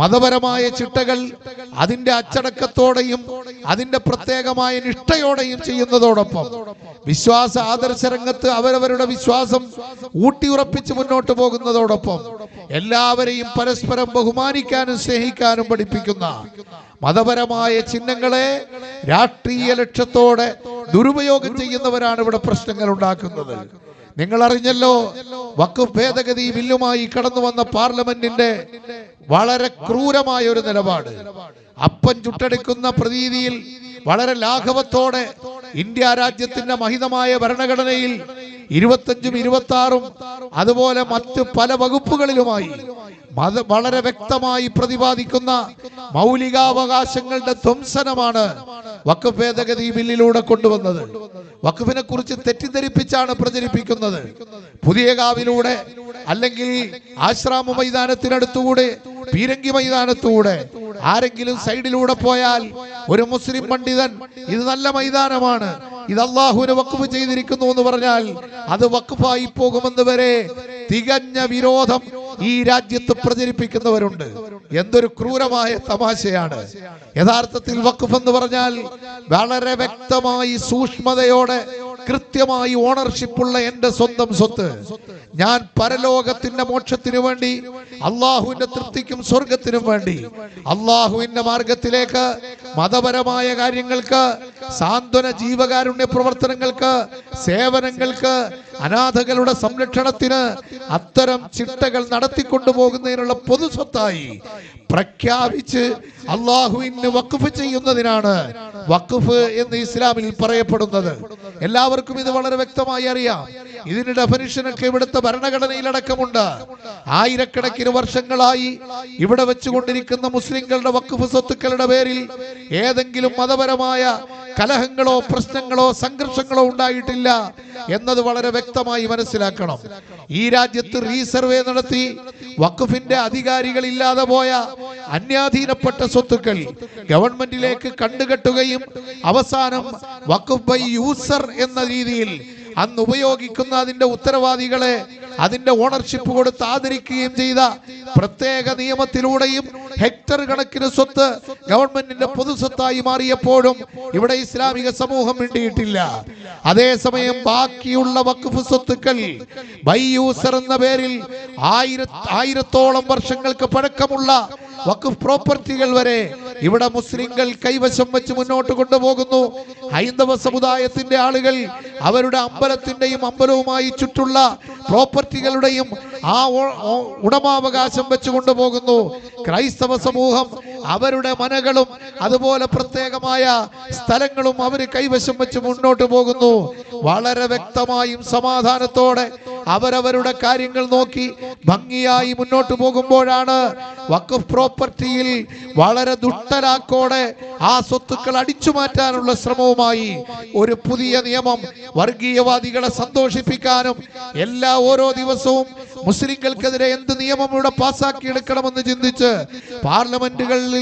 മതപരമായ ചിട്ടകൾ അതിന്റെ അച്ചടക്കത്തോടെയും അതിന്റെ പ്രത്യേകമായ നിഷ്ഠയോടെയും ചെയ്യുന്നതോടൊപ്പം വിശ്വാസ ആദർശ രംഗത്ത് അവരവരുടെ വിശ്വാസം ഊട്ടിയുറപ്പിച്ച് മുന്നോട്ട് പോകുന്നതോടൊപ്പം എല്ലാവരെയും പരസ്പരം ബഹുമാനിക്കാനും സ്നേഹിക്കാനും പഠിപ്പിക്കുന്ന മതപരമായ ചിഹ്നങ്ങളെ രാഷ്ട്രീയ ലക്ഷ്യത്തോടെ ദുരുപയോഗം ചെയ്യുന്നവരാണ് ഇവിടെ പ്രശ്നങ്ങൾ ഉണ്ടാക്കുന്നത് നിങ്ങൾ അറിഞ്ഞല്ലോ വഖഫ് ഭേദഗതി ബില്ലുമായി കടന്നു വന്ന പാർലമെന്റിന്റെ വളരെ ക്രൂരമായ ഒരു നിലപാട്. അപ്പൻ ചുട്ടെടുക്കുന്ന പ്രതീതിയിൽ വളരെ ലാഘവത്തോടെ ഇന്ത്യ രാജ്യത്തിന്റെ മഹിതമായ ഭരണഘടനയിൽ ഇരുപത്തഞ്ചും ഇരുപത്തി ആറും അതുപോലെ മറ്റ് പല വകുപ്പുകളിലുമായി വളരെ വ്യക്തമായി പ്രതിപാദിക്കുന്ന മൗലികാവകാശങ്ങളുടെ ധ്വംസനമാണ് വഖഫ് ഭേദഗതി ബില്ലിലൂടെ കൊണ്ടുവന്നത്. വഖഫിനെ കുറിച്ച് തെറ്റിദ്ധരിപ്പിച്ചാണ് പ്രചരിപ്പിക്കുന്നത്. പുതിയ കാവിലൂടെ അല്ലെങ്കിൽ ആശ്രാമ മൈതാനത്തിനടുത്തുകൂടെ പീരങ്കി മൈതാനത്തൂടെ ആരെങ്കിലും സൈഡിലൂടെ പോയാൽ ഒരു മുസ്ലിം പണ്ഡിതൻ ഇത് നല്ല മൈതാനമാണ് ഇത് അള്ളാഹുവിന് വക്കുഫ് ചെയ്തിരിക്കുന്നു എന്ന് പറഞ്ഞാൽ അത് വക്കുഫായി പോകുമെന്ന് വരെ തികഞ്ഞ വിരോധം ഈ രാജ്യത്ത് പ്രചരിപ്പിക്കുന്നവരുണ്ട്. എന്തൊരു ക്രൂരമായ തമാശയാണ്. യഥാർത്ഥത്തിൽ വഖഫ് എന്ന് പറഞ്ഞാൽ വളരെ വ്യക്തമായി സൂക്ഷ്മതയോടെ കൃത്യമായി ഓണർഷിപ്പുള്ള എന്റെ സ്വന്തം സ്വത്ത്. ഞാൻ പരലോകത്തിന്റെ മോക്ഷത്തിനു വേണ്ടി അള്ളാഹുവിന്റെ തൃപ്തിക്കും സ്വർഗത്തിനും വേണ്ടി അള്ളാഹുവിന്റെ മാർഗത്തിലേക്ക് മതപരമായ കാര്യങ്ങൾക്ക് സാന്ത്വന ജീവകാരുണ്യ പ്രവർത്തനങ്ങൾക്ക് സേവനങ്ങൾക്ക് അനാഥകളുടെ സംരക്ഷണത്തിന് അത്തരം ചിട്ടകൾ നടത്തിക്കൊണ്ടു പോകുന്നതിനുള്ള പൊതു സ്വത്തായി പ്രഖ്യാപിച്ച് അള്ളാഹുവിന് വഖഫ് ചെയ്യുന്നതിനാണ് വഖഫ് എന്ന് ഇസ്ലാമിൽ പറയപ്പെടുന്നത്. എല്ലാവർക്കും ഇത് വളരെ വ്യക്തമായി അറിയാം. ഇതിന്റെ ഡെഫനിഷനൊക്കെ ഇവിടുത്തെ ഭരണഘടനയിലടക്കമുണ്ട്. ആയിരക്കണക്കിന് വർഷങ്ങളായി ഇവിടെ വെച്ചുകൊണ്ടിരിക്കുന്ന മുസ്ലിങ്ങളുടെ വക്കുഫ് സ്വത്തുക്കളുടെ പേരിൽ ഏതെങ്കിലും മതപരമായ കലഹങ്ങളോ പ്രശ്നങ്ങളോ സംഘർഷങ്ങളോ ഉണ്ടായിട്ടില്ല എന്നത് വളരെ വ്യക്തമായി മനസ്സിലാക്കണം. ഈ രാജ്യത്ത് റീസർവേ നടത്തി വഖഫിന്റെ അധികാരികൾ ഇല്ലാതെ പോയ അന്യാധീനപ്പെട്ട സ്വത്തുക്കൾ ഗവൺമെന്റിലേക്ക് കണ്ടുകെട്ടുകയും അവസാനം വഖഫ് ബൈ യൂസർ എന്ന രീതിയിൽ അന്ന് ഉപയോഗിക്കുന്ന അതിന്റെ ഉത്തരവാദികളെ അതിന്റെ ഓണർഷിപ്പ് കൊടുത്ത് ആദരിക്കുകയും ചെയ്ത പ്രത്യേക നിയമത്തിലൂടെയും ഹെക്ടർ കണക്കിന് സ്വത്ത് ഗവൺമെന്റിന്റെ പൊതുസ്വത്തായി മാറിയപ്പോഴും ഇവിടെ ഇസ്ലാമിക സമൂഹം മിണ്ടിയിട്ടില്ല. അതേസമയം ബാക്കിയുള്ള വഖഫ് സ്വത്തുക്കൾ ബൈയൂസർ എന്ന പേരിൽ ആയിര ആയിരത്തോളം വർഷങ്ങൾക്ക് പഴക്കമുള്ള വഖഫ് പ്രോപ്പർട്ടികൾ വരെ ഇവിടെ മുസ്ലിങ്ങൾ കൈവശം വെച്ച് മുന്നോട്ട് കൊണ്ടുപോകുന്നു. ഹൈന്ദവ സമുദായത്തിന്റെ ആളുകൾ അവരുടെ അമ്പലത്തിന്റെയും അമ്പലവുമായി ചുറ്റുള്ള പ്രോപ്പർട്ടികളുടെയും ആ ഉടമാവകാശം വെച്ച് കൊണ്ടുപോകുന്നു. ക്രൈസ്തവ സമൂഹം അവരുടെ മനകളും അതുപോലെ പ്രത്യേകമായ സ്ഥലങ്ങളും അവർ കൈവശം വെച്ച് മുന്നോട്ട് പോകുന്നു. വളരെ വ്യക്തമായും സമാധാനത്തോടെ അവരവരുടെ കാര്യങ്ങൾ നോക്കി ഭംഗിയായി മുന്നോട്ട് പോകുമ്പോഴാണ് വഖഫ് പ്രോപ്പർട്ടിയിൽ വളരെ ദുഷ്ടരാക്കോടെ ആ സ്വത്തുക്കൾ അടിച്ചു മാറ്റാനുള്ള ശ്രമവുമായി ഒരു പുതിയ നിയമം വർഗീയവാദികളെ സന്തോഷിപ്പിക്കാനും എല്ലാ ഓരോ ദിവസവും മുസ്ലിങ്ങൾക്കെതിരെ എന്ത് നിയമം ഇവിടെ പാസാക്കി എടുക്കണമെന്ന് ചിന്തിച്ച് പാർലമെന്റുകളിൽ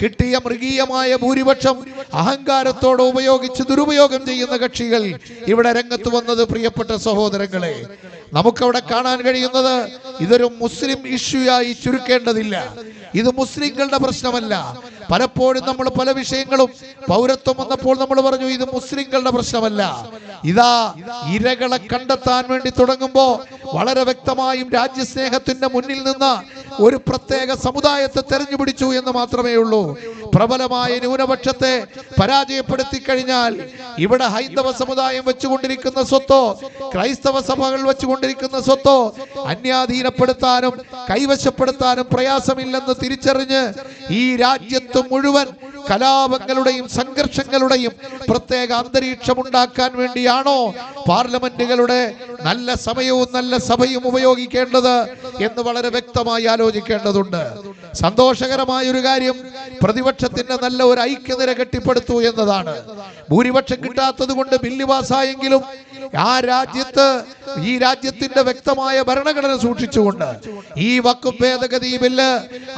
കിട്ടിയ മൃഗീയമായ ഭൂരിപക്ഷം അഹങ്കാരത്തോടെ ഉപയോഗിച്ച് ദുരുപയോഗം ചെയ്യുന്ന കക്ഷികൾ ഇവിടെ രംഗത്ത് വന്നത് പ്രിയപ്പെട്ട സഹോദരങ്ങളെ. നമുക്കവിടെ കാണാൻ കഴിയുന്നത് ഇതൊരു മുസ്ലിം ഇഷ്യൂ ആയി ചുരുക്കേണ്ടതില്ല. ഇത് മുസ്ലിങ്ങളുടെ പ്രശ്നമല്ല. പലപ്പോഴും നമ്മൾ പല വിഷയങ്ങളും പൗരത്വം വന്നപ്പോൾ നമ്മൾ പറഞ്ഞു ഇത് മുസ്ലിങ്ങളുടെ പ്രശ്നമല്ല. ഇതാ ഇരകളെ കണ്ടെത്താൻ വേണ്ടി തുടങ്ങുമ്പോ വളരെ വ്യക്തമായും രാജ്യസ്നേഹത്തിന്റെ മുന്നിൽ നിന്ന് ഒരു പ്രത്യേക സമുദായത്തെ തെരഞ്ഞുപിടിച്ചു എന്ന് മാത്രമേ ഉള്ളൂ. പ്രബലമായ ന്യൂനപക്ഷത്തെ പരാജയപ്പെടുത്തി കഴിഞ്ഞാൽ ഇവിടെ ഹൈന്ദവ സമുദായം വെച്ചുകൊണ്ടിരിക്കുന്ന സ്വത്തോ ക്രൈസ്തവ സഭകൾ വെച്ചുകൊണ്ടിരിക്കുന്ന സ്വത്തോ അന്യാധീനപ്പെടുത്താനും കൈവശപ്പെടുത്താനും പ്രയാസമില്ലെന്ന് തിരിച്ചറിഞ്ഞ് ഈ രാജ്യത്ത് മുഴുവൻ കലാപങ്ങളുടെയും സംഘർഷങ്ങളുടെയും പ്രത്യേക അന്തരീക്ഷം ഉണ്ടാക്കാൻ വേണ്ടിയാണോ പാർലമെന്റുകളുടെ നല്ല സമയവും നല്ല സഭയും ഉപയോഗിക്കേണ്ടത് എന്ന് വളരെ വ്യക്തമായി ആലോചിക്കേണ്ടതുണ്ട്. സന്തോഷകരമായ ഒരു കാര്യം പ്രതിപക്ഷത്തിന്റെ നല്ല ഒരു ഐക്യനിര കെട്ടിപ്പടുത്തു എന്നതാണ്. ഭൂരിപക്ഷം കിട്ടാത്തത് കൊണ്ട് ബില്ല് പാസ്സായെങ്കിലും ആ രാജ്യത്ത് ഈ രാജ്യത്തിന്റെ വ്യക്തമായ ഭരണഘടന സൂക്ഷിച്ചുകൊണ്ട് ഈ വക്കും ഭേദഗതി ബില്ല്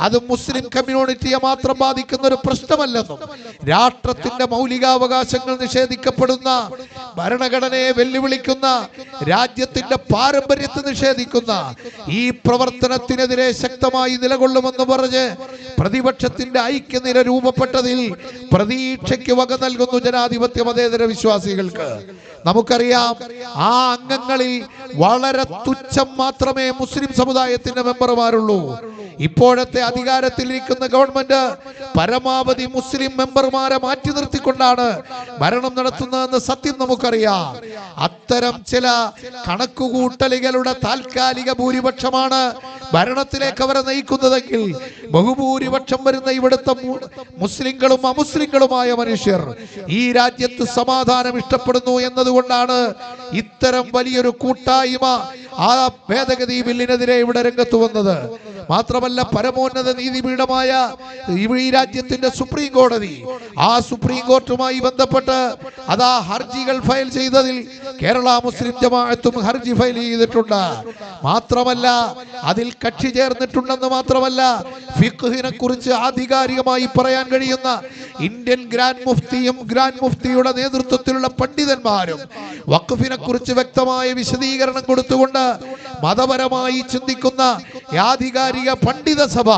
അത് മുസ്ലിം കമ്മ്യൂണിറ്റിയെ മാത്രം ബാധിക്കുന്ന ഒരു പ്രശ്നമല്ലെന്നും രാഷ്ട്രത്തിന്റെ മൗലികാവകാശങ്ങൾ നിഷേധിക്കപ്പെടുന്ന ഭരണഘടനയെ വെല്ലുവിളിക്കുന്ന രാജ്യ രാജ്യത്തിന്റെ പാരമ്പര്യത്തെ നിഷേധിക്കുന്ന ഈ പ്രവർത്തനത്തിനെതിരെ ശക്തമായി നിലകൊള്ളുമെന്ന് പറഞ്ഞ് പ്രതിപക്ഷത്തിന്റെ ഐക്യനിര രൂപപ്പെട്ടതിൽ പ്രതീക്ഷയ്ക്ക് വക നൽകുന്നു ജനാധിപത്യ മതേതര വിശ്വാസികൾക്ക്. നമുക്കറിയാം ആ അംഗങ്ങളിൽ വളരെ തുച്ഛം മാത്രമേ മുസ്ലിം സമുദായത്തിന്റെ മെമ്പർമാരുള്ളൂ. ഇപ്പോഴത്തെ അധികാരത്തിലിരിക്കുന്ന ഗവൺമെന്റ് പരമാവധി മുസ്ലിം മെമ്പർമാരെ മാറ്റി നിർത്തിക്കൊണ്ടാണ് ഭരണം നടത്തുന്നതെന്ന് സത്യം നമുക്കറിയാം. അത്തരം ചില കണക്കുകൂട്ടലുകളുടെ താൽക്കാലിക ഭൂരിപക്ഷമാണ് ഭരണത്തിലേക്ക് അവരെ നയിക്കുന്നതെങ്കിൽ ബഹുഭൂരിപക്ഷം വരുന്ന ഇവിടുത്തെ മുസ്ലിങ്ങളും അമുസ്ലിങ്ങളുമായ മനുഷ്യർ ഈ രാജ്യത്ത് സമാധാനം ഇഷ്ടപ്പെടുന്നു എന്നതുകൊണ്ടാണ് ഇത്തരം വലിയൊരു കൂട്ടായ്മ ആ ഭേദഗതി ബില്ലിനെതിരെ ഇവിടെ രംഗത്ത് വന്നത്. മാത്രമല്ല പരമോന്നത നീതിപീഠമായ ഈ- രാജ്യത്തിന്റെ സുപ്രീം കോടതി ആ സുപ്രീം കോർട്ടുമായി ബന്ധപ്പെട്ട് അതാ ഹർജികൾ ഫയൽ ചെയ്തതിൽ കേരള മുസ്ലിം ജമാഅത്തും ഹർജി ഫയൽ ചെയ്തിട്ടുണ്ട്. മാത്രമല്ല അതിൽ കക്ഷി ചേർന്നിട്ടുണ്ടെന്ന് മാത്രമല്ല ഫിഖ്ഹിനെ കുറിച്ച് ആധികാരികമായി പറയാൻ കഴിയുന്ന ഇന്ത്യൻ ഗ്രാൻഡ് മുഫ്തിയും ഗ്രാൻഡ് മുഫ്തിയുടെ നേതൃത്വത്തിലുള്ള പണ്ഡിതന്മാരും വഖഫിനെ കുറിച്ച് വ്യക്തമായ വിശദീകരണം കൊടുത്തുകൊണ്ട് മതപരമായി ചിന്തിക്കുന്ന ആധികാരിക പണ്ഡിത സഭ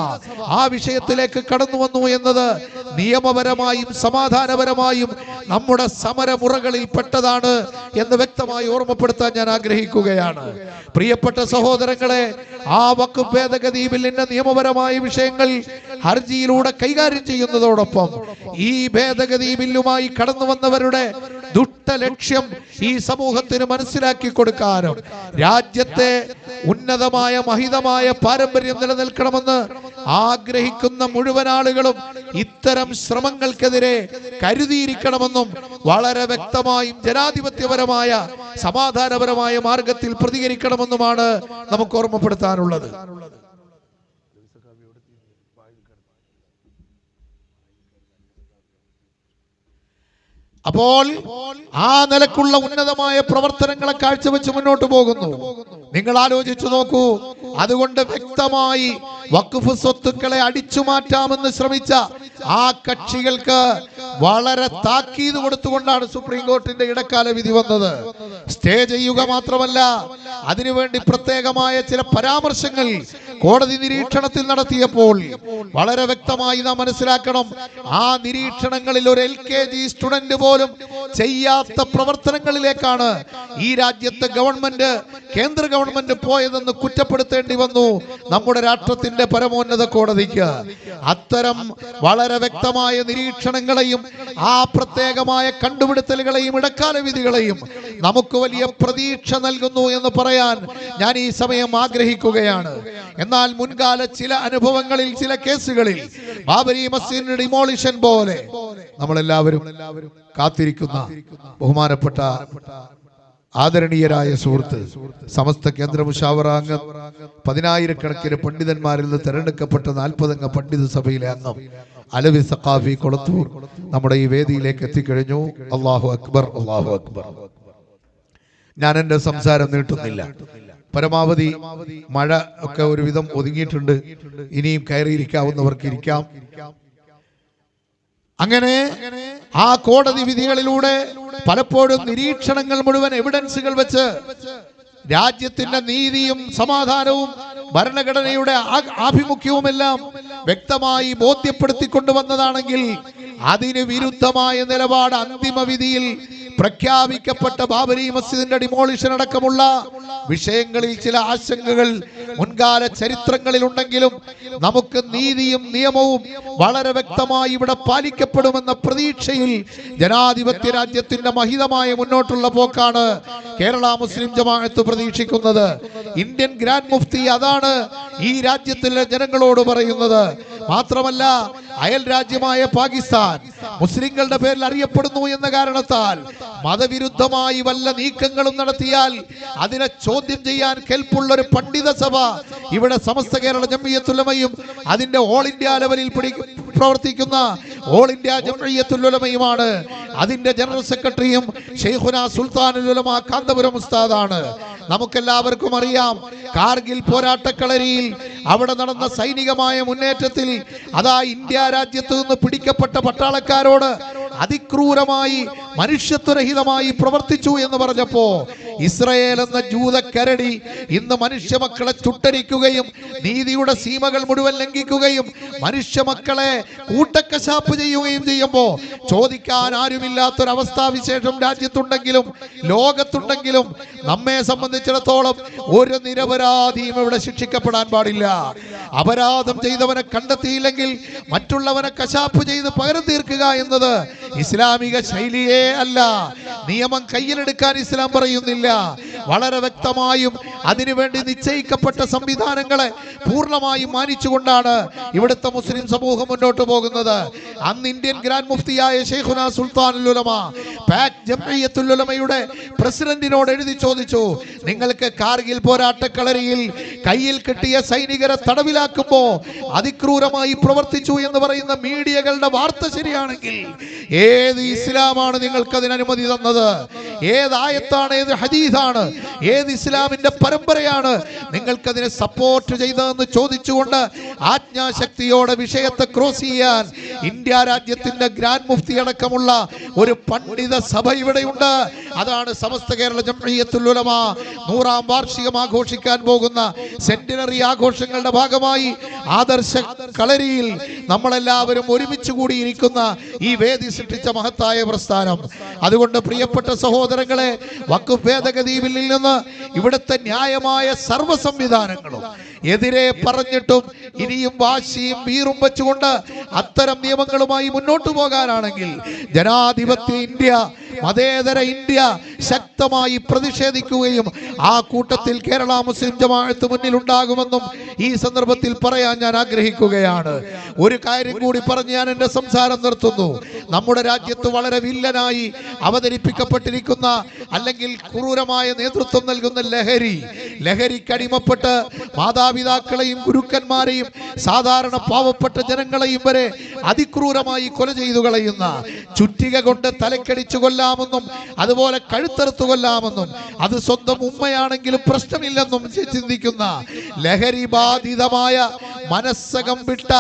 ആ വിഷയത്തിലേക്ക് കടന്നു വന്നു എന്നത് നിയമപരമായും സമാധാനപരമായും നമ്മുടെ സമരമുറകളിൽ പെട്ടതാണ് എന്ന് വ്യക്തമായി ഓർമ്മപ്പെടുത്താൻ ഞാൻ ആഗ്രഹിക്കുകയാണ്. പ്രിയപ്പെട്ട സഹോദരങ്ങളെ ആ വക്കു ഭേദഗതി ബില്ലിന്റെ നിയമപരമായ വിഷയങ്ങൾ ഹർജിയിലൂടെ കൈകാര്യം ചെയ്യുന്നതോടൊപ്പം ഈ ഭേദഗതി ബില്ലുമായി കടന്നു വന്നവരുടെ ദുഷ്ട ലക്ഷ്യം ഈ സമൂഹത്തിന് മനസ്സിലാക്കി കൊടുക്കാനും രാജ്യത്തെ ഉന്നതമായ മഹിതമായ പാരമ്പര്യം നിലനിൽക്കണമെന്ന് ആഗ്രഹിക്കുന്ന മുഴുവൻ ആളുകളും ഇത്തരം ശ്രമങ്ങൾക്കെതിരെ കരുതിയിരിക്കണമെന്നും വളരെ വ്യക്തമായും ജനാധിപത്യപരമായ സമാധാനപരമായ മാർഗത്തിൽ പ്രതികരിക്കണമെന്നുമാണ് നമുക്ക് ഓർമ്മപ്പെടുത്താനുള്ളത്. അപ്പോൾ ആ നിലക്കുള്ള ഉന്നതമായ പ്രവർത്തനങ്ങളെ കാഴ്ചവെച്ച് മുന്നോട്ട് പോകുന്നു. നിങ്ങൾ ആലോചിച്ചു നോക്കൂ. അതുകൊണ്ട് വ്യക്തമായി വഖഫ് സ്വത്തുക്കളെ അടിച്ചു മാറ്റാമെന്ന് ശ്രമിച്ച ആ കക്ഷികൾക്ക് വളരെ താക്കീത് കൊടുത്തുകൊണ്ടാണ് സുപ്രീം കോർട്ടിന്റെ ഇടക്കാല വിധി വന്നത്. സ്റ്റേ ചെയ്യുക മാത്രമല്ല അതിനുവേണ്ടി പ്രത്യേകമായ ചില പരാമർശങ്ങൾ കോടതി നിരീക്ഷണത്തിൽ നടത്തിയപ്പോൾ വളരെ വ്യക്തമായി നാം മനസ്സിലാക്കണം. ആ നിരീക്ഷണങ്ങളിൽ ഒരു എൽ കെ ജി സ്റ്റുഡന്റ് പോലും ചെയ്യാത്ത പ്രവർത്തനങ്ങളിലേക്കാണ് ഈ രാജ്യത്തെ ഗവൺമെന്റ് കേന്ദ്ര ഗവൺമെന്റ് പോയതെന്ന് കുറ്റപ്പെടുത്തേണ്ടി വന്നു നമ്മുടെ രാഷ്ട്രത്തിന്റെ പരമോന്നത കോടതിക്ക്. അത്തരം വളരെ വ്യക്തമായ നിരീക്ഷണങ്ങളെയും ആ പ്രത്യേകമായ കണ്ടുപിടുത്തലുകളെയും ഇടക്കാല വിധികളെയും നമുക്ക് വലിയ പ്രതീക്ഷ നൽകുന്നു എന്ന് പറയാൻ ഞാൻ ഈ സമയം ആഗ്രഹിക്കുകയാണ്. എന്നാൽ മുൻകാല ചില അനുഭവങ്ങളിൽ ചില കേസുകളിൽ ബാബരി മസ്ജിദിന്റെ ഡിമോളിഷൻ പോലെ നമ്മളെല്ലാവരും കാത്തിരിക്കുന്ന ബഹുമാനപ്പെട്ട ആദരണീയരായ സുഹൃത്ത് സമസ്ത കേന്ദ്ര മുഷാവറ അംഗം പതിനായിരക്കണക്കിന് പണ്ഡിതന്മാരിൽ നിന്ന് തെരഞ്ഞെടുക്കപ്പെട്ട നാൽപ്പതംഗ പണ്ഡിത സഭയിലെ അംഗം അലവി സഖാഫി കൊളത്തൂർ നമ്മുടെ ഈ വേദിയിലേക്ക് എത്തിക്കഴിഞ്ഞു. അള്ളാഹു അക്ബർ അള്ളാഹു അക്ബർ. ഞാൻ എന്റെ സംസാരം നീട്ടുന്നില്ല. പരമാവധി മഴ ഒക്കെ ഒരുവിധം ഒതുങ്ങിയിട്ടുണ്ട്. ഇനിയും കയറിയിരിക്കാവുന്നവർക്ക് ഇരിക്കാം. അങ്ങനെ ആ കോടതി വിധികളിലൂടെ പലപ്പോഴും നിരീക്ഷണങ്ങൾ മുഴുവൻ എവിഡൻസുകൾ വെച്ച് രാജ്യത്തിന്റെ നീതിയും സമാധാനവും ഭരണഘടനയുടെ ആഭിമുഖ്യവും ആഭിമുഖ്യവുമെല്ലാം വ്യക്തമായി ബോധ്യപ്പെടുത്തിക്കൊണ്ടുവന്നതാണെങ്കിൽ അതിന് വിരുദ്ധമായ നിലപാട് അന്തിമ വിധിയിൽ പ്രഖ്യാപിക്കപ്പെട്ട ബാബരി മസ്ജിദിന്റെ ഡിമോളിഷൻ അടക്കമുള്ള വിഷയങ്ങളിൽ ചില ആശങ്കകൾ മുൻകാല ചരിത്രങ്ങളിൽ ഉണ്ടെങ്കിലും നമുക്ക് നീതിയും നിയമവും വളരെ വ്യക്തമായി ഇവിടെ പാലിക്കപ്പെടുമെന്ന പ്രതീക്ഷയിൽ ജനാധിപത്യ രാജ്യത്തിന്റെ മഹിതമായ മുന്നോട്ടുള്ള പോക്കാണ് കേരള മുസ്ലിം ജമാഅത്ത് പ്രതീക്ഷിക്കുന്നത്. ഇന്ത്യൻ ഗ്രാൻഡ് മുഫ്തി അതാണ് ഈ രാജ്യത്തിലെ ജനങ്ങളോട് പറയുന്നത്. മാത്രമല്ല അയൽ രാജ്യമായ പാകിസ്ഥാൻ മുസ്ലിങ്ങളുടെ പേരിൽ അറിയപ്പെടുന്നു എന്ന കാരണത്താൽ മതവിരുദ്ധമായി വല്ല നീക്കങ്ങളും നടത്തിയാൽ അതിനെ ചോദ്യം ചെയ്യാൻ കെൽപ്പുള്ള ഒരു പണ്ഡിത സഭ ഇവിടെ സമസ്ത കേരള ജമ്മിയത്തുലമയും അതിന്റെ ഓൾ ഇന്ത്യ ലെവലിൽ പിടി പ്രവർത്തിക്കുന്ന ഓൾ ഇന്ത്യ ജമ്മിയത്തുലമയുമാണ് അതിന്റെ ജനറൽ സെക്രട്ടറിയും ഷെയ്ഖുന സുൽത്താനുൽ ഉലമ കാന്തപുരം ഉസ്താദാണ്. നമുക്കെല്ലാവർക്കും അറിയാം കാർഗിൽ പോരാട്ടക്കളരിയിൽ അവിടെ നടന്ന സൈനികമായ മുന്നേറ്റത്തിൽ അതാ ഇന്ത്യ രാജ്യത്ത് നിന്ന് പിടിക്കപ്പെട്ട പട്ടാളക്കാരോട് അതിക്രൂരമായി മനുഷ്യത്വരഹിതമായി പ്രവർത്തിച്ചു എന്ന് പറഞ്ഞപ്പോ ഇസ്രയേൽ എന്ന ജൂതക്കരടി ഇന്ന് മനുഷ്യ മക്കളെ ചുട്ടരിക്കുകയും നീതിയുടെ സീമകൾ മുഴുവൻ ലംഘിക്കുകയും മനുഷ്യ മക്കളെ കൂട്ടക്കശാപ്പ് ചെയ്യുകയും ചെയ്യുമ്പോ ചോദിക്കാൻ ആരുമില്ലാത്തൊരവസ്ഥാവിശേഷം രാജ്യത്തുണ്ടെങ്കിലും ലോകത്തുണ്ടെങ്കിലും നമ്മെ സംബന്ധിച്ചിടത്തോളം ഒരു നിരപരാധിയും ഇവിടെ ശിക്ഷിക്കപ്പെടാൻ പാടില്ല. അപരാധം ചെയ്തവനെ കണ്ടെത്തിയില്ലെങ്കിൽ മറ്റുള്ളവനെ കശാപ്പ് ചെയ്ത് പകരം തീർക്കുക എന്നത് ഇസ്ലാമിക ശൈലിയേ അല്ല. നിയമം കയ്യിലെടുക്കാൻ ഇസ്ലാം പറയുന്നില്ല. വളരെ വ്യക്തമായും അതിനുവേണ്ടി നിശ്ചയിക്കപ്പെട്ട സംവിധാനങ്ങളെ പൂർണമായും മാനിച്ചുകൊണ്ടാണ് ഇവിടുത്തെ മുസ്ലിം സമൂഹം മുന്നോട്ട് പോകുന്നത്. അന്ന് ഇന്ത്യൻ ഗ്രാൻഡ് മുഫ്തിയായ ഷെയ്ഖുന ഉലമ പാക് പ്രസിഡന്റിനോട് എഴുതി ചോദിച്ചു നിങ്ങൾക്ക് കാർഗിൽ പോരാട്ടക്കളരിയിൽ കയ്യിൽ കിട്ടിയ സൈനികരെ തടവിലാക്കുമ്പോ അതിക്രൂരമായി പ്രവർത്തിച്ചു എന്ന് പറയുന്ന മീഡിയകളുടെ വാർത്ത ശരിയാണെങ്കിൽ ഏത് ഇസ്ലാമാണ് നിങ്ങൾക്ക് അതിന് അനുമതി തന്നത്? ഏത് ആയത്താണ്? ഏത് ഹദീസാണ്? ഏത് ഇസ്ലാമിന്റെ പരമ്പരയാണ് നിങ്ങൾക്കതിനെ സപ്പോർട്ട് ചെയ്തതെന്ന് ചോദിച്ചുകൊണ്ട് ആജ്ഞാശക്തിയോടെ വിഷയത്തെ ക്രോസ് ചെയ്യാൻ ഇന്ത്യ രാജ്യത്തിന്റെ ഗ്രാൻഡ് മുഫ്തി അടക്കമുള്ള ഒരു പണ്ഡിത സഭ ഇവിടെയുണ്ട്. അതാണ് സമസ്ത കേരള ജംഇയ്യത്തുൽ ഉലമ നൂറാം വാർഷികം ആഘോഷിക്കാൻ പോകുന്ന സെന്റിനറി ആഘോഷങ്ങളുടെ ഭാഗമായി ആദർശ കളരിയിൽ നമ്മളെല്ലാവരും ഒരുമിച്ച് കൂടിയിരിക്കുന്ന ഈ വേദി സൃഷ്ടിച്ച മഹത്തായ പ്രസ്ഥാനം. അതുകൊണ്ട് പ്രിയപ്പെട്ട സഹോദരങ്ങളെ വക്കു ഭേദഗതി ബില്ലിൽ നിന്ന് ഇവിടുത്തെ ന്യായമായ സർവ സംവിധാനങ്ങളും. എതിരെ പറഞ്ഞിട്ടും ഇനിയും വാശിയും വീറും വെച്ചുകൊണ്ട് അത്തരം നിയമങ്ങളുമായി മുന്നോട്ട് പോകാനാണെങ്കിൽ ജനാധിപത്യ ഇന്ത്യ മതേതര ഇന്ത്യ ശക്തമായി പ്രതിഷേധിക്കുകയും ആ കൂട്ടത്തിൽ കേരള മുസ്ലിം ജമാഅത്ത് മുന്നിൽ ഉണ്ടാകുമെന്നും ഈ സന്ദർഭത്തിൽ പറയാൻ ഞാൻ ആഗ്രഹിക്കുകയാണ്. ഒരു കാര്യം കൂടി പറഞ്ഞ് ഞാൻ എന്റെ സംസാരം നിർത്തുന്നു. നമ്മുടെ രാജ്യത്ത് വളരെ വില്ലനായി അവതരിപ്പിക്കപ്പെട്ടിരിക്കുന്ന അല്ലെങ്കിൽ ക്രൂരമായ നേതൃത്വം നൽകുന്ന ലഹരി ലഹരിക്കടിമപ്പെട്ട് മാതാപിതാക്കളെയും ഗുരുക്കന്മാരെയും സാധാരണ പാവപ്പെട്ട ജനങ്ങളെയും വരെ അതിക്രൂരമായി കൊല ചെയ്തു കളയുന്ന ചുറ്റിക കൊണ്ട് തലക്കടിച്ചു കൊല്ലാമെന്നും അതുപോലെ കഴുത്തെറുത്തു കൊല്ലാമെന്നും അത് സ്വന്തം ഉമ്മയാണെങ്കിലും പ്രശ്നമില്ലെന്നും ചിന്തിക്കുന്ന ലഹരി ബാധിതമായ മനസ്സകം വിട്ട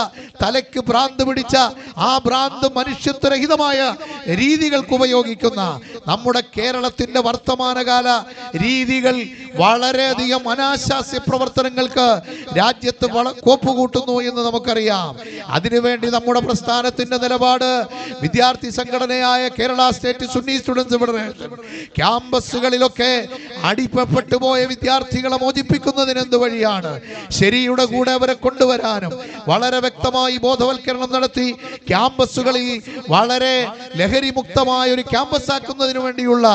തലയ്ക്ക് ഭ്രാന്ത് പിടിച്ച ആ ഭ്രാന്ത് മനുഷ്യത്വരഹിതമായ രീതികൾക്ക് ഉപയോഗിക്കുന്ന നമ്മുടെ കേരളത്തിന്റെ വർത്തമാനകാല രീതികൾ വളരെയധികം അനാശാസ്യ പ്രവർത്തനങ്ങൾക്ക് രാജ്യത്ത് വള കോപ്പ് കൂട്ടുന്നു എന്ന് നമുക്കറിയാം. അതിനുവേണ്ടി നമ്മുടെ പ്രസ്ഥാനത്തിന്റെ നിലപാട് വിദ്യാർത്ഥി സംഘടനയായ Kerala state Sunni students federation ക്യാമ്പസുകളിലൊക്കെ അടിപ്പെട്ടു പോയ വിദ്യാർത്ഥികളെ മോചിപ്പിക്കുന്നതിന് എന്ത് വഴിയാണ്? ശരിയുടെ കൂടെ അവരെ കൊണ്ടുവരാനും വളരെ വ്യക്തമായി ബോധവൽക്കരണം നടത്തി. ക്യാമ്പസുകളിൽ വളരെ ലഹരി മുക്തമായ ഒരു ക്യാമ്പസ് ആക്കുന്നതിന് വേണ്ടിയുള്ള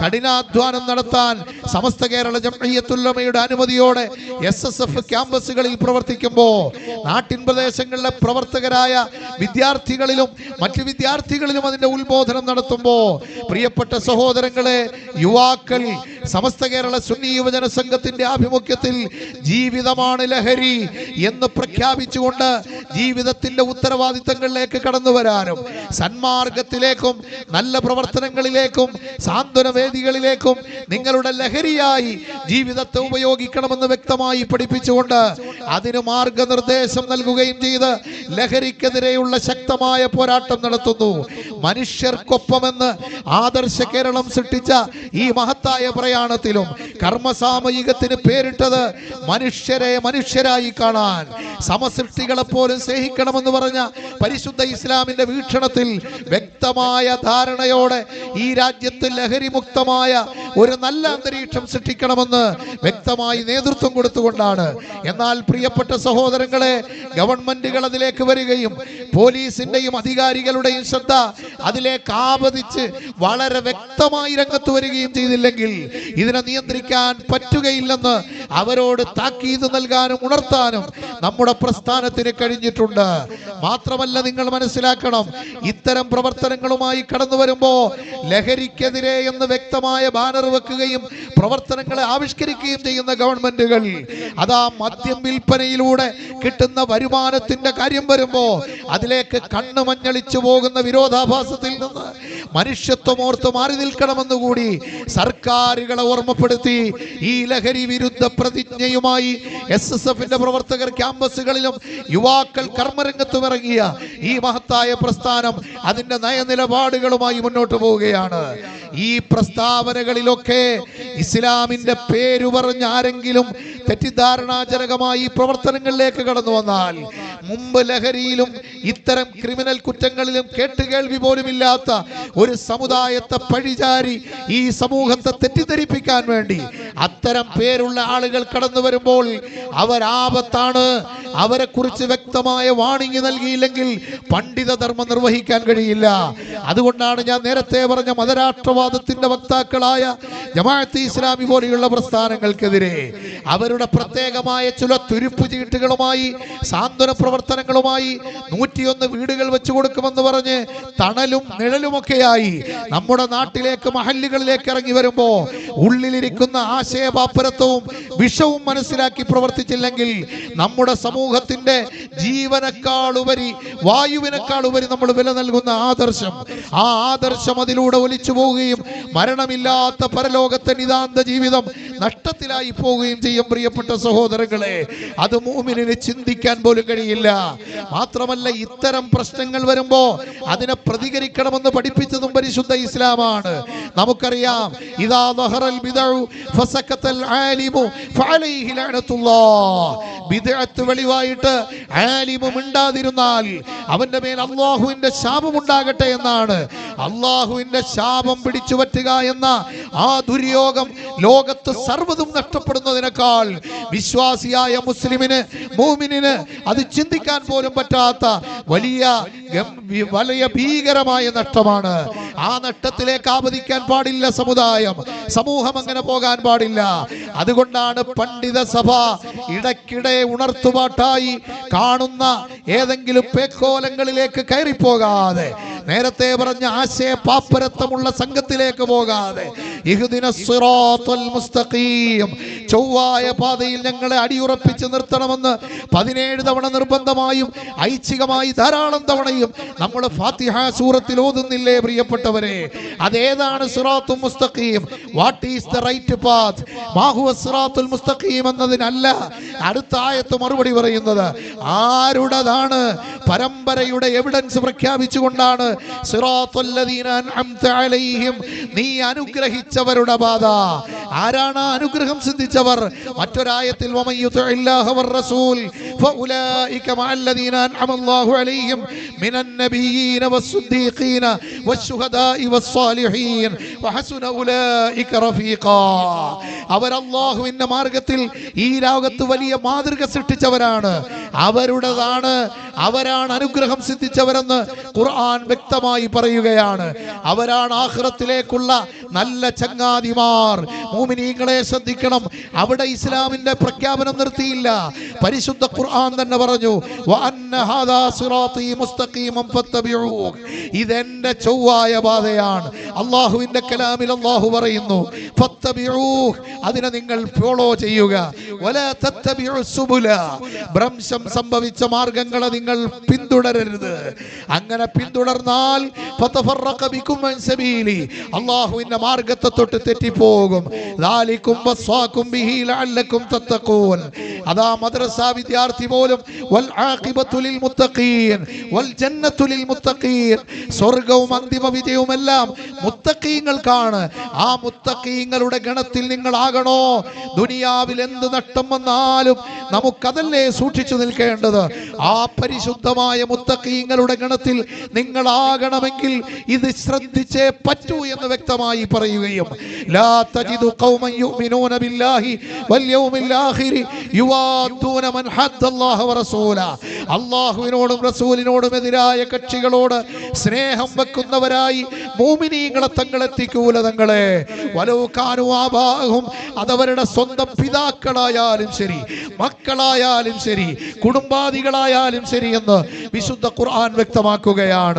കഠിനാധ്വാനം നടത്താൻ സമസ്ത കേരള ജംഇയ്യത്തുല്ലമയുടെ അനുമതിയോടെ എസ് എസ് എഫ് ക്യാമ്പസുകളിൽ പ്രവർത്തിക്കുമ്പോൾ നാട്ടിൻ പ്രദേശങ്ങളിലെ പ്രവർത്തകരായ വിദ്യാർത്ഥികളിലും മറ്റു വിദ്യാർത്ഥികളിലും അതിന്റെ ഉത്ബോധനം നടത്തുമ്പോൾ പ്രിയപ്പെട്ട സഹോദരങ്ങളെ യുവാക്കൾ സമസ്ത കേരള സുന്നി യുവജന സംഘത്തിന്റെ ആഭിമുഖ്യത്തിൽ ജീവിതമാണ് ലഹരി എന്ന് പ്രഖ്യാപിച്ചുകൊണ്ട് ജീവിതത്തിന്റെ ഉത്തരവാദിത്തങ്ങളിലേക്ക് കടന്നു വരാനും സന്മാർഗത്തിലേക്കും നല്ല പ്രവർത്തനങ്ങളിലേക്കും സാന്ത്വന വേദികളിലേക്കും നിങ്ങളുടെ ലഹരിയായി ജീവിതത്തെ ഉപയോഗിക്കണമെന്ന് വ്യക്തമായി പഠിപ്പിച്ചുകൊണ്ട് അതിന് മാർഗനിർദ്ദേശം നൽകുകയും ചെയ്ത് ലഹരിക്കെതിരെയുള്ള ശക്തമായ പോരാട്ടം നടത്തുന്നു. മനുഷ്യർക്കൊപ്പമെന്ന് ആദർശ കേരളം സൃഷ്ടിച്ച ഈ മഹത്തായ പ്രയാണത്തിലും കർമ്മസാമയികത്തിന് പേരിട്ടത് മനുഷ്യരെ മനുഷ്യരായി കാണാൻ സമസൃഷ്ടികളെ പോലും സ്നേഹിക്കണമെന്ന് പറഞ്ഞ പരിശുദ്ധ ഇസ്ലാമിന്റെ വീക്ഷണത്തിൽ വ്യക്തമായ ധാരണയോടെ ഈ രാജ്യത്ത് ലഹരിമുക്തമായ ഒരു നല്ല അന്തരീക്ഷം സൃഷ്ടിക്കണമെന്ന് വ്യക്തമായി നേതൃത്വം കൊടുത്തുകൊണ്ടാണ്. എന്നാൽ പ്രിയപ്പെട്ട സഹോദരങ്ങളെ ഗവൺമെന്റുകൾ അതിലേക്ക് വരികയും പോലീസിന്റെയും അധികാരികളുടെയും ശ്രദ്ധ അതിലേക്ക് ആപതിച്ച് വളരെ വ്യക്തമായി രംഗത്ത് വരികയും ചെയ്തില്ലെങ്കിൽ ഇതിനെ നിയന്ത്രിക്കാൻ പറ്റുകയില്ലെന്ന് അവരോട് താക്കീത് നൽകാനും ഉണർത്താനും നമ്മുടെ പ്രസ്ഥാനത്തിന് കഴിഞ്ഞിട്ടുണ്ട്. മാത്രമല്ല നിങ്ങൾ മനസ്സിലാക്കണം ഇത്തരം പ്രവർത്തനങ്ങളുമായി കടന്നു വരുമ്പോ ലഹരിക്കെതിരെ എന്ന് വ്യക്തമായ ബാനർ വെക്കുകയും പ്രവർത്തനങ്ങളെ ആവിഷ്കരിക്കുകയും ചെയ്യുന്ന ഗവൺമെന്റുകൾ അതാ മദ്യം വിൽപ്പനയിലൂടെ കിട്ടുന്ന വരുമാനത്തിന്റെ കാര്യം വരുമ്പോ അതിലേക്ക് കണ്ണു മഞ്ഞളിച്ചു പോകുന്ന വിരോധാഭാസത്തിൽ നിന്ന് മനുഷ്യത്വമോർത്ത് മാറി നിൽക്കണമെന്ന് കൂടി സർക്കാരുകളെ ഓർമ്മപ്പെടുത്തി ഈ ലഹരി വിരുദ്ധ പ്രതിജ്ഞയുമായി എസ് എസ് എഫിന്റെ പ്രവർത്തകർ ക്യാമ്പസുകളിലും യുവാക്കൾ കർമ്മരംഗത്തും ഇറങ്ങിയ ഈ മഹത്തായ പ്രസ്ഥാനം അതിന്റെ നയനിലപാടുകളുമായി മുന്നോട്ട് പോവുകയാണ്. ഈ പ്രസ്താവനകളിലൊക്കെ ഇസ്ലാമിന്റെ പേരു പറഞ്ഞ ആരെങ്കിലും തെറ്റിദ്ധാരണാജനകമായി പ്രവർത്തനങ്ങളിലേക്ക് കടന്നു വന്നാൽ മുമ്പ് ലഹരിയിലും ഇത്തരം ക്രിമിനൽ കുറ്റങ്ങളിലും കേട്ടുകേൾവി പോലും ഇല്ലാത്ത ഒരു സമുദായത്തെ പഴിചാരി ഈ സമൂഹത്തെ തെറ്റിദ്ധരിപ്പിക്കാൻ വേണ്ടി അത്തരം പേരുള്ള ആളുകൾ കടന്നു വരുമ്പോൾ അവരാപത്താണ്. അവരെ കുറിച്ച് വ്യക്തമായ വാണിംഗ് നൽകിയില്ലെങ്കിൽ പണ്ഡിത ധർമ്മം നിർവഹിക്കാൻ കഴിയില്ല. അതുകൊണ്ടാണ് ഞാൻ നേരത്തെ പറഞ്ഞ മതരാഷ്ട്രവാദത്തിന്റെ വക്താക്കളായ ജമാഅത്ത് ഇസ്ലാമി പോലെയുള്ള പ്രസ്ഥാനങ്ങൾക്കെതിരെ അവരുടെ പ്രത്യേകമായ ചില തുരുപ്പ് ചീട്ടുകളുമായി സാന്ത്വന പ്രവർത്തനങ്ങളുമായി നൂറ്റിയൊന്ന് വീടുകൾ വെച്ചു കൊടുക്കുമെന്ന് പറഞ്ഞ് തണലും നിഴലുമൊക്കെയായി നമ്മുടെ നാട്ടിലേക്ക് മഹല്ലുകളിലേക്ക് ഇറങ്ങി വരുമ്പോൾ ഉള്ളിലിരിക്കുന്ന ആശയപാപ്പരത്വവും വിഷവും മനസ്സിലാക്കി പ്രവർത്തിച്ചില്ലെങ്കിൽ നമ്മുടെ സമൂഹത്തിന്റെ ജീവനക്കാളുപരി വായുവിനേക്കാളുപരി നമ്മൾ വില നൽകുന്ന ആദർശം ആ ആദർശം അതിലൂടെ ഒലിച്ചു പോവുകയും മരണമില്ലാത്ത പരലോകത്തെ നിതാന്ത ജീവിതം നഷ്ടത്തിലായി പോവുകയും ചെയ്യും പ്രിയപ്പെട്ട സഹോദരങ്ങളെ. അത് മൂമിനിന് ചിന്തിക്കാൻ പോലും കഴിയില്ല. മാത്രമല്ല ഇത്തരം പ്രശ്നങ്ങൾ വരുമ്പോ അതിനെ പ്രതികരിക്കണമെന്ന് പഠിപ്പിച്ചതും പരിശുദ്ധ ഇസ്ലാമാണ്. നമുക്കറിയാം ഇതാ ദഹറൽ ബിദഉ ഫസക്കത്തൽ ആലിമു ഫഅലൈഹി ലഅനത്തുല്ലാഹ് ബിദ്അത്ത് വെളിവായിട്ട് ആലിമു മിണ്ടാതിരുന്നാൽ അവന്റെ മേൽ അല്ലാഹുവിന്റെ ശാപം ഉണ്ടാകട്ടെ എന്നാണ് അള്ളാഹുവിന്റെ ശാപം പിടിച്ചു പറ്റുക എന്ന ആ ദുര്യോഗം ലോകത്ത് സർവതും നഷ്ടപ്പെടുന്നതിനേക്കാൾ വിശ്വാസിയായ മുസ്ലിമിന് മൂമിനിന് അത് ചിന്തിക്കാൻ പോലും പറ്റാത്ത വലിയ വലിയ ഭീകരമായ നഷ്ടമാണ്. ആ നഷ്ടത്തിലേക്ക് ആപതിക്കാൻ പാടില്ല സമുദായം. സമൂഹം അങ്ങനെ പോകാൻ പാടില്ല. അതുകൊണ്ടാണ് പണ്ഡിത സഭ ഇടയ്ക്കിടെ ഉണർത്തുപാട്ടായി കാണുന്ന ഏതെങ്കിലും പേക്കോലങ്ങളിലേക്ക് കയറിപ്പോകാതെ നേരത്തെ പറഞ്ഞ ആശയ പാപ്പരത്വമുള്ള സംഘത്തിലേക്ക് പോകാതെ ചൊവ്വായ പാതയിൽ ഞങ്ങളെ അടിയുറപ്പിച്ച് നിർത്തണമെന്ന് പതിനേഴ് തവണ നിർബന്ധമായും ഐച്ഛികമായി ധാരാളം തവണയും നമ്മൾ ഫാത്തിഹ സൂറത്തിൽ ഓതുന്നില്ലേ പ്രിയപ്പെട്ടവരെ? അതേതാണ് സുറാത്തു മുസ്തഖീം? What is the right path മാഹുവ സിറാത്തുൽ മുസ്തഖീം എന്നതിനല്ല അടുത്ത ആയത്ത് മറുപടി പറയുന്നത്. ആരുടേതാണ് പരമ്പരയുടെ എവിഡൻസ് പ്രഖ്യാപിച്ചുകൊണ്ടാണ് നീ അനുഗ്രഹിച്ചവരുടെ പാത ആരാണ് അനുഗ്രഹം സിദ്ധിച്ചവർ? മറ്റൊരായത്തിൽ അവരല്ലാഹുവിന്റെ മാർഗത്തിൽ ഈ ലോകത്ത് വലിയ മാതൃക സൃഷ്ടിച്ചവരാണ്. അവരുടേതാണ്. അവരാണ് അനുഗ്രഹം സിദ്ധിച്ചവരെന്ന് ഖുർആൻ വ്യക്തമായി പറയുകയാണ്. അവരാണ് ആഖിറത്തിലേക്കുള്ള നല്ല ചങ്ങാതിമാർ. മൂമിനീങ്ങളെ ശ്രദ്ധിക്കണം. അവിടെ ഇസ്ലാമിന്റെ പ്രഖ്യാപനം നിർത്തിയില്ല. പരിശുദ്ധ ഖുർആൻ തന്നെ പറഞ്ഞു ഇതെന്റെ ചൊവ്വായ പാതയാണ്. അള്ളാഹുവിന്റെ കലാമിൽ അള്ളാഹു പറയുന്നു അതിനെ നിങ്ങൾ ഫോളോ ചെയ്യുക. ഭ്രംശം സംഭവിച്ച മാർഗങ്ങളെ നിങ്ങൾ പിന്തുടരരുത്. അങ്ങനെ പിന്തുടർന്നാൽ അള്ളാഹുവിന്റെ മാർഗത്തെ തൊട്ട് തെറ്റിപ്പോകും അതാ മദ്രസ വിദ്യാർത്ഥി പോലും സ്വർഗവും അന്തിമ വിജയവും എല്ലാം മുത്തഖീങ്ങൾക്കാണ് ആ മുത്തഖീങ്ങളുടെ ഗണത്തിൽ നിങ്ങളാകണോ ദുനിയാവിൽ എന്ത് നഷ്ടം വന്നാലും നമുക്കതല്ലേ സൂക്ഷിച്ചു നിൽക്കേണ്ടത്? ആ പരിശുദ്ധമായ മുത്തക്കീങ്ങളുടെ ഗണത്തിൽ നിങ്ങളാകണമെങ്കിൽ ഇത് ശ്രദ്ധിച്ചേ പറ്റൂ എന്ന് വ്യക്തമായി പറയുകയും ലാ തജിദു ഖൗമൻ ബില്ലാഹി വൽ യൗമിൽ മൻ വറസൂല. അല്ലാഹുവിനോടും റസൂലിനോടും എതിരായ കക്ഷികളോട് സ്നേഹം വെക്കുന്നവരായി മൂമിനീങ്ങളെ തങ്ങളെത്തിക്കൂല തങ്ങളെ. ആബാഹും അതവരുടെ സ്വന്തം പിതാക്കളായാലും ശരി മക്കളായാലും ശരി കുടുംബാദികളായാലും ശരി എന്ന് വിശുദ്ധ ഖുർആൻ വ്യക്തമാക്കുകയാണ്.